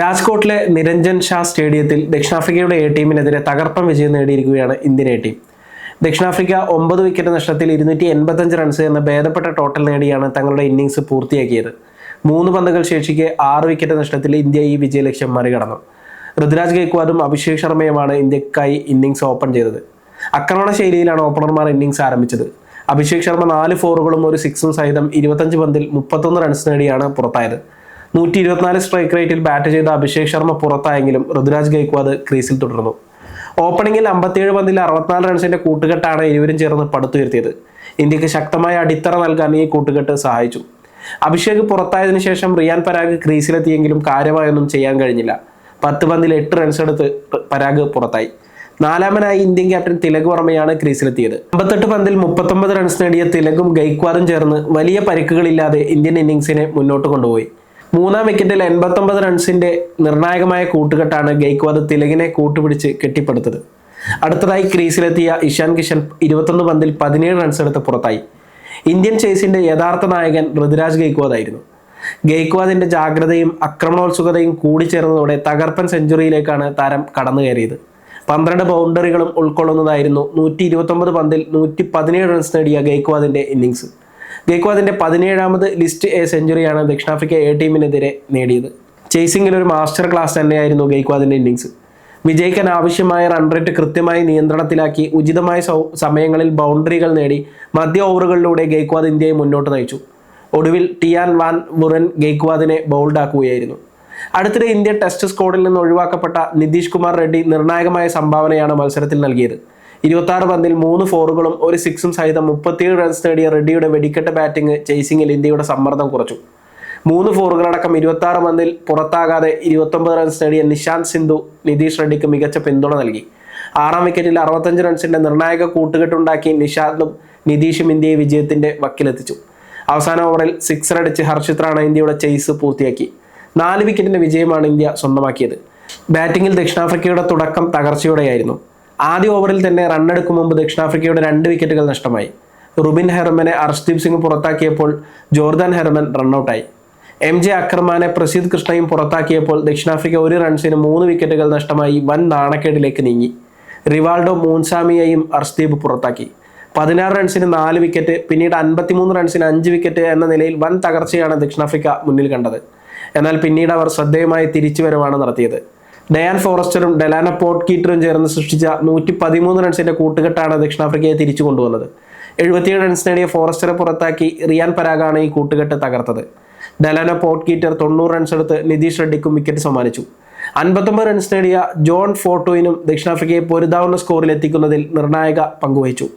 രാജ്കോട്ടിലെ നിരഞ്ജൻ ഷാ സ്റ്റേഡിയത്തിൽ ദക്ഷിണാഫ്രിക്കയുടെ എ ടീമിനെതിരെ തകർപ്പൻ വിജയം നേടിയിരിക്കുകയാണ് ഇന്ത്യൻ എ ടീം. ദക്ഷിണാഫ്രിക്ക ഒമ്പത് വിക്കറ്റ് നഷ്ടത്തിൽ ഇരുന്നൂറ്റി എൺപത്തഞ്ച് റൺസ് എന്ന ഭേദപ്പെട്ട ടോട്ടൽ നേടിയാണ് തങ്ങളുടെ ഇന്നിംഗ്സ് പൂർത്തിയാക്കിയത്. മൂന്ന് പന്തുകൾ ശേഷിക്കെ ആറ് വിക്കറ്റ് നഷ്ടത്തിൽ ഇന്ത്യ ഈ വിജയലക്ഷ്യം മറികടന്നു. ഋതുരാജ് ഗൈക്വാദും അഭിഷേക് ശർമ്മയുമാണ് ഇന്ത്യക്കായി ഇന്നിംഗ്സ് ഓപ്പൺ ചെയ്തത്. ആക്രമണ ശൈലിയിലാണ് ഓപ്പണർമാർ ഇന്നിംഗ്സ് ആരംഭിച്ചത്. അഭിഷേക് ശർമ്മ നാല് ഫോറുകളും ഒരു സിക്സും സഹിതം ഇരുപത്തഞ്ച് പന്തിൽ മുപ്പത്തൊന്ന് റൺസ് നേടിയാണ് പുറത്തായത്. നൂറ്റി ഇരുപത്തിനാല് സ്ട്രൈക്ക് റേറ്റിൽ ബാറ്റ് ചെയ്ത അഭിഷേക് ശർമ്മ പുറത്തായെങ്കിലും ഋതുരാജ് ഗൈക്വാദ് ക്രീസിൽ തുടർന്നു. ഓപ്പണിംഗിൽ അമ്പത്തിയേഴ് പന്തിൽ അറുപത്തിനാല് റൺസിന്റെ കൂട്ടുകെട്ടാണ് ഇരുവരും ചേർന്ന് പടുത്തുയർത്തിയത്. ഇന്ത്യയ്ക്ക് ശക്തമായ അടിത്തറ നൽകാൻ ഈ കൂട്ടുകെട്ട് സഹായിച്ചു. അഭിഷേക് പുറത്തായതിനു ശേഷം റിയാൻ പരാഗ് ക്രീസിലെത്തിയെങ്കിലും കാര്യമായൊന്നും ചെയ്യാൻ കഴിഞ്ഞില്ല. പത്ത് പന്തിൽ എട്ട് റൺസ് എടുത്ത് പരാഗ് പുറത്തായി. നാലാമനായി ഇന്ത്യൻ ക്യാപ്റ്റൻ തിലക് വർമ്മയാണ് ക്രീസിലെത്തിയത്. അമ്പത്തെട്ട് പന്തിൽ മുപ്പത്തൊമ്പത് റൺസ് നേടിയ തിലകും ഗൈക്വാദും ചേർന്ന് വലിയ പരിക്കുകളില്ലാതെ ഇന്ത്യൻ ഇന്നിംഗ്സിനെ മുന്നോട്ട് കൊണ്ടുപോയി. മൂന്നാം വിക്കറ്റിൽ എൺപത്തൊമ്പത് റൺസിന്റെ നിർണായകമായ കൂട്ടുകെട്ടാണ് ഗെയ്ക്വാദ് തിലകിനെ കൂട്ടുപിടിച്ച് കെട്ടിപ്പടുത്തത്. അടുത്തതായി ക്രീസിലെത്തിയ ഇഷാൻ കിഷൻ ഇരുപത്തൊന്ന് പന്തിൽ പതിനേഴ് റൺസ് എടുത്ത് പുറത്തായി. ഇന്ത്യൻ ചേസിന്റെ യഥാർത്ഥ നായകൻ ഋതുരാജ് ഗെയ്ക്വാദ് ആയിരുന്നു ഗെയ്ക്വാദിന്റെ ജാഗ്രതയും ആക്രമണോത്സുകതയും കൂടിച്ചേർന്നതോടെ തകർപ്പൻ സെഞ്ചുറിയിലേക്കാണ് താരം കടന്നു കയറിയത് പന്ത്രണ്ട് ബൗണ്ടറികളും ഉൾക്കൊള്ളുന്നതായിരുന്നു നൂറ്റി ഇരുപത്തൊമ്പത് പന്തിൽ നൂറ്റി പതിനേഴ് റൺസ് നേടിയ ഗെയ്ക്വാദിന്റെ ഇന്നിംഗ്സ് ഗെയ്ക്വാദിന്റെ പതിനേഴാമത് ലിസ്റ്റ് എ സെഞ്ചുറിയാണ് ദക്ഷിണാഫ്രിക്ക എ ടീമിനെതിരെ നേടിയത്. ചേസിംഗിൽ ഒരു മാസ്റ്റർ ക്ലാസ് തന്നെയായിരുന്നു ഗെയ്ക്വാദിന്റെ ഇന്നിങ്സ്. വിജയിക്കാൻ ആവശ്യമായ റൺ റേറ്റ് കൃത്യമായി നിയന്ത്രണത്തിലാക്കി ഉചിതമായ സമയങ്ങളിൽ ബൗണ്ടറികൾ നേടി മധ്യ ഓവറുകളിലൂടെ ഗെയ്ക്വാദ് ഇന്ത്യയെ മുന്നോട്ട് നയിച്ചു. ഒടുവിൽ ടിയാൻ വാൻ വുറൻ ഗെയ്ക്വാദിനെ ബൗൾഡാക്കുകയായിരുന്നു. അടുത്തിടെ ഇന്ത്യ ടെസ്റ്റ് സ്ക്വാഡിൽ നിന്ന് ഒഴിവാക്കപ്പെട്ട നിതീഷ് കുമാർ റെഡ്ഡി നിർണായകമായ സംഭാവനയാണ് മത്സരത്തിൽ നൽകിയത്. ഇരുപത്തി ആറ് പന്തിൽ മൂന്ന് ഫോറുകളും ഒരു സിക്സും സഹിതം മുപ്പത്തിയേഴ് റൺസ് നേടിയ റെഡ്ഡിയുടെ വെടിക്കെട്ട് ബാറ്റിംഗ് ചേസിംഗിൽ ഇന്ത്യയുടെ സമ്മർദ്ദം കുറച്ചു. മൂന്ന് ഫോറുകളടക്കം ഇരുപത്തി ആറ് പന്തിൽ പുറത്താകാതെ ഇരുപത്തൊമ്പത് റൺസ് നേടിയ നിശാന്ത് സിന്ധു നിതീഷ് റെഡ്ഡിക്ക് മികച്ച പിന്തുണ നൽകി. ആറാം വിക്കറ്റിൽ അറുപത്തഞ്ച് റൺസിന്റെ നിർണായക കൂട്ടുകെട്ടുണ്ടാക്കി നിഷാന്തും നിതീഷും ഇന്ത്യയെ വിജയത്തിന്റെ വക്കിലെത്തിച്ചു. അവസാന ഓവറിൽ സിക്സർ അടിച്ച് ഹർഷിത് റാണ ഇന്ത്യയുടെ ചെയ്സ് പൂർത്തിയാക്കി. നാല് വിക്കറ്റിന്റെ വിജയമാണ് ഇന്ത്യ സ്വന്തമാക്കിയത്. ബാറ്റിംഗിൽ ദക്ഷിണാഫ്രിക്കയുടെ തുടക്കം തകർച്ചയോടെയായിരുന്നു. ആദ്യ ഓവറിൽ തന്നെ റണ്ണെടുക്കും മുമ്പ് ദക്ഷിണാഫ്രിക്കയുടെ രണ്ട് വിക്കറ്റുകൾ നഷ്ടമായി. റുബിൻ ഹെർമനെ അർഷ്ദീപ് സിംഗ് പുറത്താക്കിയപ്പോൾ ജോർദാൻ ഹെർമൻ റണ്ണൌട്ടായി എം ജെ അക്രമാനെ പ്രസീദ് കൃഷ്ണയും പുറത്താക്കിയപ്പോൾ ദക്ഷിണാഫ്രിക്ക ഒരു റൺസിന് മൂന്ന് വിക്കറ്റുകൾ നഷ്ടമായി വൻ നാണക്കേടിലേക്ക് നീങ്ങി. റിവാൾഡോ മൂൻസാമിയെയും അർഷ്ദീപ് പുറത്താക്കി. പതിനാറ് റൺസിന് നാല് വിക്കറ്റ് പിന്നീട് അൻപത്തിമൂന്ന് റൺസിന് അഞ്ച് വിക്കറ്റ് എന്ന നിലയിൽ വൻ തകർച്ചയാണ് ദക്ഷിണാഫ്രിക്ക മുന്നിൽ കണ്ടത്. എന്നാൽ പിന്നീട് അവർ ശ്രദ്ധേയമായ തിരിച്ചുവരവാണ് നടത്തിയത്. ഡയാൻ ഫോറസ്റ്ററും ഡെലാന പോർട്ട് കീറ്ററും ചേർന്ന് സൃഷ്ടിച്ച നൂറ്റി പതിമൂന്ന് റൺസിന്റെ കൂട്ടുകെട്ടാണ് ദക്ഷിണാഫ്രിക്കയെ തിരിച്ചു കൊണ്ടുവന്നത്. എഴുപത്തിയേഴ് റൺസ് നേടിയ ഫോറസ്റ്ററെ പുറത്താക്കി റിയാൻ പരാഗാണ് ഈ കൂട്ടുകെട്ട് തകർത്തത്. ഡെലാന പോർട്ട് കീറ്റർ തൊണ്ണൂറ് റൺസ് എടുത്ത് നിതീഷ് റെഡ്ഡിക്കും വിക്കറ്റ് സമ്മാനിച്ചു. അൻപത്തൊമ്പത് റൺസ് നേടിയ ജോൺ ഫോർട്ടോയിനും ദക്ഷിണാഫ്രിക്കയെ പൊരുതാവുന്ന സ്കോറിൽ എത്തിക്കുന്നതിൽ നിർണായക പങ്കുവഹിച്ചു.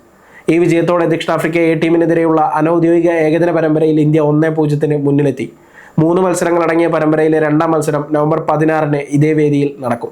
ഈ വിജയത്തോടെ ദക്ഷിണാഫ്രിക്ക എ ടീമിനെതിരെയുള്ള അനൌദ്യോഗിക ഏകദിന പരമ്പരയിൽ ഇന്ത്യ ഒന്നേ പൂജ്യത്തിന് മുന്നിലെത്തി. മൂന്ന് മത്സരങ്ങൾ അടങ്ങിയ പരമ്പരയിലെ രണ്ടാം മത്സരം നവംബർ പതിനാറിന് ഇതേ വേദിയിൽ നടക്കും.